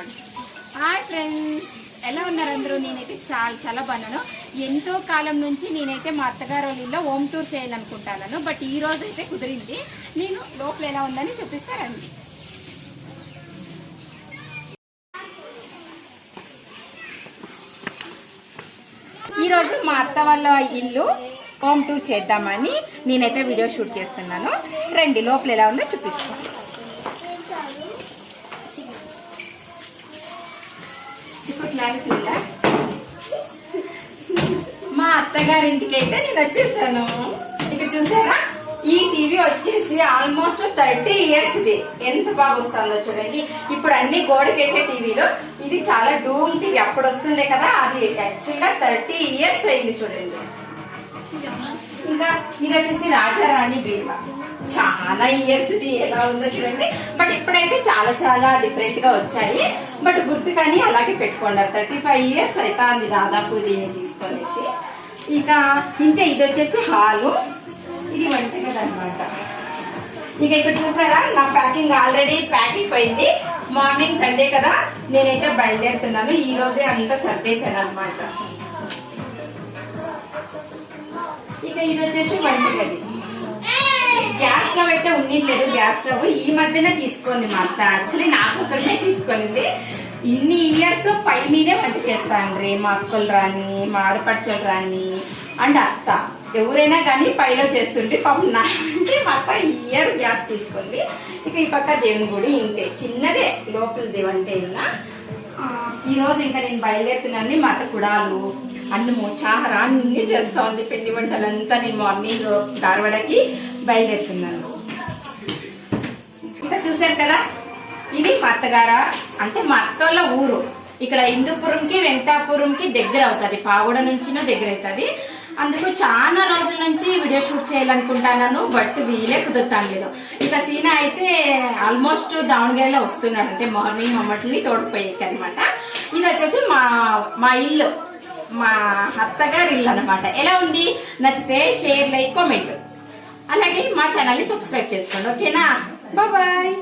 Hi friends. ఎలా ఉన్నారు అందరూ? నేనైతే చాలా చాలా బాగున్నాను. ఎంతో కాలం నుంచి నేనైతే మా అత్తగారు వాళ్ళ ఇల్లు హోమ్ టూర్ చేయాలనుకుంటాను బట్ ఈ రోజు అయితే కుదిరింది. నేను లోపల ఎలా ఉందని చూపిస్తారండి ఈరోజు మా అత్త వాళ్ళ ఇల్లు హోమ్ టూర్ చేద్దామని నేనైతే వీడియో షూట్ చేస్తున్నాను. రండి లోపల ఎలా ఉందో చూపిస్తాను. ఇప్పుడు క్లారిటీలా మా అత్తగారింటికి అయితే నేను వచ్చేసాను. ఇక్కడ చూసారా? ఈ టీవీ వచ్చేసి ఆల్మోస్ట్ థర్టీ ఇయర్స్ ఇది ఎంత బాగా వస్తుందో చూడండి. ఇప్పుడు అన్ని గోడకేసే టీవీలు. ఇది చాలా డూమ్ టీవీ. అప్పుడు వస్తుండే కదా. అది యాక్చువల్గా థర్టీ ఇయర్స్ అయింది చూడండి. ఇంకా ఇది వచ్చేసి రాజారాణి బీరువా. చాలా ఇయర్స్ ఇది ఎలా ఉందో చూడండి. బట్ ఇప్పుడైతే చాలా చాలా డిఫరెంట్గా వచ్చాయి. బట్ గుర్తు కానీ అలాగే పెట్టుకోండి. థర్టీ ఫైవ్ ఇయర్స్ అవుతుంది దాదాపు దీన్ని తీసుకొనేసి. ఇక ఇంకా ఇది వచ్చేసి హాలు. ఇది వంటగది అనమాట ఇక ఇక్కడ చూసారా నా ప్యాకింగ్ ఆల్రెడీ ప్యాక్ అయిపోయింది. మార్నింగ్ సండే కదా నేనైతే బయలుదేరుతున్నాను. ఈ రోజే అంతా సర్దేశాను అనమాట ఇక ఇది వచ్చేసి వంటగది. గ్యాస్ స్టవ్ అయితే ఉండలేదు గ్యాస్ స్టవ్. ఈ మధ్యనే తీసుకోండి మా అత్త. యాక్చువల్లీ నా కోసమే తీసుకుంది ఇన్ని ఇయర్స్ పై మీదే వంట చేస్తాండ్రి మా అక్కలు రాని మా ఆడపడుచులు రాని. అండ్ అత్త ఎవరైనా కానీ పైలో చేస్తుంటే పాపం నా అంటే మా అత్త ఇయర్ గ్యాస్ తీసుకుంది. ఇక ఈ పక్క దేవుని గుడి ఇంతే. చిన్నదే లోపల దేవంటే ఇలా ఈరోజు ఇంకా నేను బయలుదేరుతున్నాను మా అత్త కుడాలు. అన్నము చార అన్ని చేస్తా ఉంది. పిండి వంటలంతా నేను మార్నింగ్ ధారవాడకి బయలుదేరుతున్నాను. ఇంకా చూశారు కదా ఇది మా అత్తగార అంటే మా అత్తోళ్ళ ఊరు. ఇక్కడ ఇందుపురంకి వెంకటాపురంకి దగ్గర అవుతుంది పావుడ నుంచినో దగ్గర అవుతుంది అందుకు చాలా రోజుల నుంచి వీడియో షూట్ చేయాలనుకుంటున్నాను బట్ వీలే కుదురుతాను లేదు ఇక సీనా అయితే ఆల్మోస్ట్ దావణగిరిలో వస్తున్నాడు. అంటే మార్నింగ్ మమ్మల్ని తోడిపోయాక అనమాట ఇది వచ్చేసి మా మా ఇల్లు. మా అత్తగారి ఇల్లు అనమాట ఎలా ఉంది? నచ్చితే షేర్ లైక్ కామెంట్. అలాగే మా ఛానల్ని సబ్స్క్రైబ్ చేసుకోండి. ఓకేనా? బాయ్.